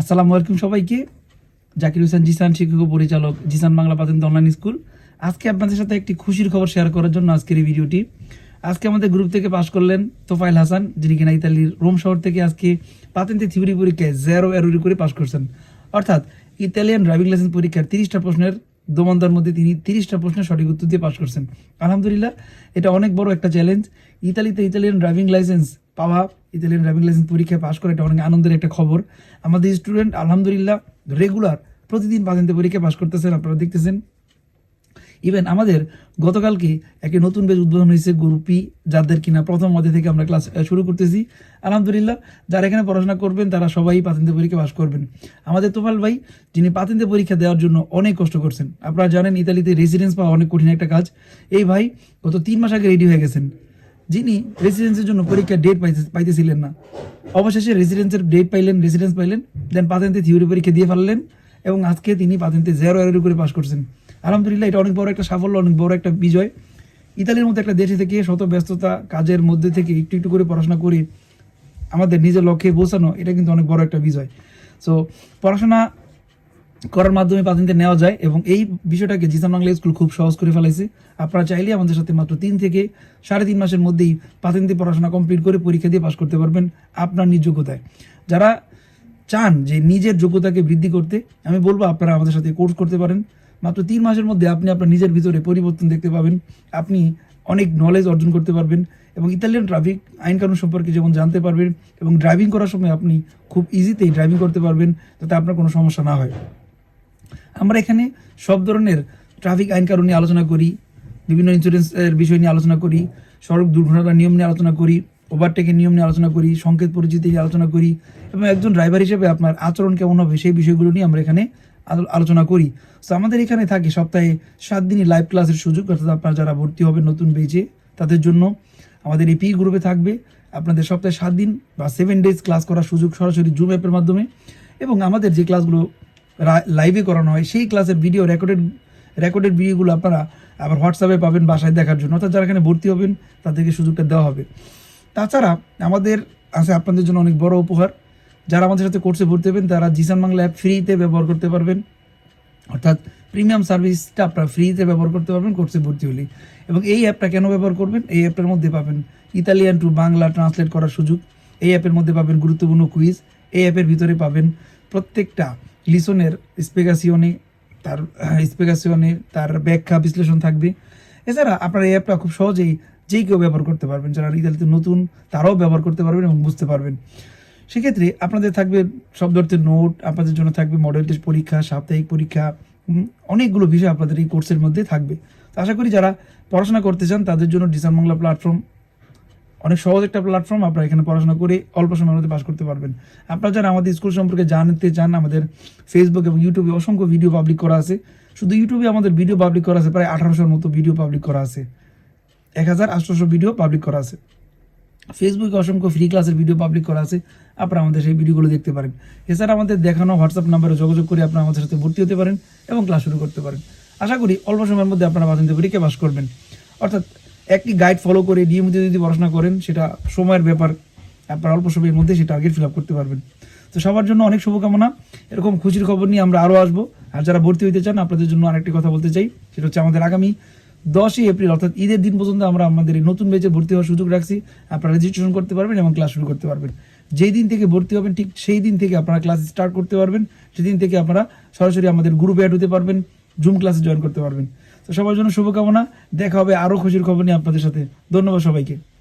আসসালামু আলাইকুম সবাইকে। জাকির হোসেন জিসান শিক্ষক পরিচালক, জিসান বাংলা পাতেন অনলাইন স্কুল আজকে আপনাদের সাথে একটি খুশির খবর শেয়ার করার জন্য আজকের এই ভিডিওটি। আজকে আমাদের গ্রুপ থেকে পাশ করলেন তোফাইল হাসান, যিনি কিনা ইতালির রোম শহর থেকে আজকে পাতেন্তে থিওরি পরীক্ষায় জেরো এরোরি করে পাশ করছেন। অর্থাৎ ইতালিয়ান ড্রাইভিং লাইসেন্স পরীক্ষার তিরিশটা প্রশ্নের দোমন্দার মধ্যে তিনি তিরিশটা প্রশ্নের সঠিক উত্তর দিয়ে পাশ করছেন। আলহামদুলিল্লাহ, এটা অনেক বড় একটা চ্যালেঞ্জ ইতালিতে ইতালিয়ান ড্রাইভিং লাইসেন্স পাওয়া, ইতালিয়ান ড্রাইভিং লাইসেন্স পরীক্ষায় পাশ করা এটা অনেক আনন্দের একটা খবর। আমাদের স্টুডেন্ট আলহামদুলিল্লাহ রেগুলার প্রতিদিন পাঁচ পরীক্ষা পাশ করতেছেন, আপনারা দেখতেছেন। ইভেন আমাদের গতকালকে একটি নতুন বেজ উদ্বোধন হয়েছে গ্রুপি যাদের কিনা প্রথম মধ্যে থেকে আমরা ক্লাস শুরু করতেছি। আলহামদুলিল্লাহ, যারা এখানে পড়াশোনা করবেন, তারা সবাই পাতেন্তে পরীক্ষা পাশ করবেন। আমাদের তোফাল ভাই, যিনি পাতেন্তে পরীক্ষা দেওয়ার জন্য অনেক কষ্ট করছেন। আপনারা জানেন, ইতালিতে রেসিডেন্স পাওয়া অনেক কঠিন একটা কাজ। এই ভাই গত তিন মাস আগে রেডি হয়ে গেছেন। যিনি রেসিডেন্সের জন্য পরীক্ষার ডেট পাইতে, পাইতেছিলেন না। অবশেষে রেসিডেন্সের ডেট পাইলেন রেসিডেন্স পাইলেন দেন পাতেন্তে থিওরি পরীক্ষা দিয়ে ফেললেন, এবং আজকে তিনি পাতেন্তে জেরো এরো করে পাশ করছেন। আলহামদুলিল্লাহ, এটা অনেক বড় একটা সাফল্য, অনেক বড় একটা বিজয়। ইতালির মতো একটা দেশে থেকে শত ব্যস্ততা, কাজের মধ্যে থেকে একটু একটু করে পড়াশোনা করে আমাদের নিজের লক্ষ্যে পৌঁছানো, এটা কিন্তু অনেক বড় একটা বিজয়। সো পড়াশোনা করার মাধ্যমে পাতেন্তে নেওয়া যায় এবং এই বিষয়টাকে জিসান বাংলা স্কুল খুব সহজ করে ফেলাইছে। আপনারা চাইলে আমাদের সাথে মাত্র তিন থেকে সাড়ে তিন মাসের মধ্যেই পাতেন্তে পড়াশোনা কমপ্লিট করে পরীক্ষা দিয়ে পাশ করতে পারবেন আপনার নিজ যোগ্যতায়। যারা চান যে নিজের যোগ্যতাকে বৃদ্ধি করতে, আমি বলব আপনারা আমাদের সাথে কোর্স করতে পারেন। মাত্র তিন মাসের মধ্যে আপনি আপনার নিজের ভিতরে পরিবর্তন দেখতে পাবেন। আপনি অনেক নলেজ অর্জন করতে পারবেন এবং ইতালিয়ান ট্রাফিক আইনকানুন সম্পর্কে যেমন জানতে পারবেন এবং ড্রাইভিং করার সময় আপনি খুব ইজিতেই ড্রাইভিং করতে পারবেন যাতে আপনার কোনো সমস্যা না হয়। আমরা এখানে সব ধরনের ট্রাফিক আইনকানুন নিয়ে আলোচনা করি, বিভিন্ন ইন্স্যুরেন্সের বিষয় নিয়ে আলোচনা করি, সড়ক দুর্ঘটনার নিয়ম নিয়ে আলোচনা করি ওভারটেকের নিয়ম নিয়ে আলোচনা করি, সংকেত পরিচিতি নিয়ে আলোচনা করি এবং একজন ড্রাইভার হিসেবে আপনার আচরণ কেমন হবে সেই বিষয়গুলো নিয়ে আমরা এখানে আলোচনা করি। তো আমাদের এখানে থাকে সপ্তাহে সাত দিনই লাইভ ক্লাসের সুযোগ, অর্থাৎ আপনারা যারা ভর্তি হবেন নতুন বেজে তাদের জন্য আমাদের এই পি গ্রুপে থাকবে। আপনাদের সপ্তাহে সাত দিন বা সেভেন ডেজ ক্লাস করার সুযোগ সরাসরি জুম অ্যাপের মাধ্যমে। এবং আমাদের যে ক্লাসগুলো লাইভে করানো হয়, সেই ক্লাসের ভিডিও রেকর্ডেড রেকর্ডেড ভিডিওগুলো আপনারা আবার হোয়াটসঅ্যাপে পাবেন বাসায় দেখার জন্য। অর্থাৎ যারা এখানে ভর্তি হবেন, তাদেরকে সুযোগটা দেওয়া হবে। তাছাড়া আমাদের আছে আপনাদের জন্য অনেক বড় উপহার। যারা আমাদের সাথে কোর্সে ভর্তি হবেন, তারা জিসান বাংলা অ্যাপ ফ্রিতে ব্যবহার করতে পারবেন। অর্থাৎ প্রিমিয়াম সার্ভিসটা আপনারা ফ্রিতে ব্যবহার করতে পারবেন কোর্সে ভর্তি হলে। এবং এই অ্যাপটা কেন ব্যবহার করবেন? এই অ্যাপের মধ্যে পাবেন ইতালিয়ান টু বাংলা ট্রান্সলেট করার সুযোগ। এই অ্যাপের মধ্যে পাবেন গুরুত্বপূর্ণ কুইজ এই অ্যাপের ভিতরে পাবেন প্রত্যেকটা লিসনের স্পেগাসিওনে তার স্পেগাসিওনে তার ব্যাখ্যা বিশ্লেষণ থাকবে। এছাড়া আপনার এই অ্যাপটা খুব সহজেই যেই কেউ ব্যবহার করতে পারবেন। যারা ইতালিতে নতুন, তারাও ব্যবহার করতে পারবেন এবং বুঝতে পারবেন। সেক্ষেত্রে আপনাদের থাকবে সব ধরনের নোট, আপনাদের জন্য থাকবে মডেল টেস্ট পরীক্ষা, সাপ্তাহিক পরীক্ষা অনেকগুলো বিষয় আপনাদের এই কোর্সের মধ্যে থাকবে। তো আশা করি যারা পড়াশোনা করতে চান, তাদের জন্য ডিসান বাংলা প্ল্যাটফর্ম অনেক সহজ একটা প্ল্যাটফর্ম আপনারা এখানে পড়াশোনা করে অল্প সময়ের মধ্যে পাস করতে পারবেন। আপনারা যারা আমাদের স্কুল সম্পর্কে জানতে চান, আমাদের ফেসবুক এবং ইউটিউবে অসংখ্য ভিডিও পাবলিক করা আছে। শুধু ইউটিউবে আমাদের ভিডিও পাবলিক করা আছে, প্রায় আঠারোশোর মতো ভিডিও পাবলিক করা আছে। এক হাজার আটশোশো ভিডিও পাবলিক করা আছে। ফেসবুকে অসংখ্য ফ্রি ক্লাসের ভিডিও পাবলিক করা আছে। আপনারা আমাদের সেই ভিডিওগুলো দেখতে পারেন। এছাড়া আমাদের দেখানো হোয়াটসঅ্যাপ নাম্বারে যোগাযোগ করে আপনারা আমাদের সাথে ভর্তি হতে পারেন এবং ক্লাস শুরু করতে পারেন। আশা করি অল্প সময়ের মধ্যে আপনারা বাতিল পরীক্ষা পাস করবেন। অর্থাৎ একটি গাইড ফলো করে নিয়মিত যদি পড়াশোনা করেন, সেটা সময়ের ব্যাপার, আপনারা অল্প সময়ের মধ্যে সেই টার্গেট ফিল আপ করতে পারবেন। তো সবার জন্য অনেক শুভকামনা। এরকম খুশির খবর নিয়ে আমরা আরও আসব। আর যারা ভর্তি হতে চান, আপনাদের জন্য আরেকটি কথা বলতে চাই। সেটা হচ্ছে আমাদের আগামী দশই এপ্রিল, অর্থাৎ ঈদের দিন পর্যন্ত আমরা আমাদের এই নতুন বেচে ভর্তি হওয়ার সুযোগ রাখছি। আপনারা রেজিস্ট্রেশন করতে পারবেন এবং ক্লাস শুরু করতে পারবেন। যেই দিন থেকে ভর্তি হবেন, ঠিক সেই দিন থেকে আপনারা ক্লাস স্টার্ট করতে পারবেন। সেদিন থেকে আপনারা সরাসরি আমাদের গ্রুপে অ্যাড হতে পারবেন জুম ক্লাসে জয়েন করতে পারবেন। তো সবার জন্য শুভকামনা, দেখা হবে আরও খুশির খবর নিয়ে আপনাদের সাথে। ধন্যবাদ সবাইকে।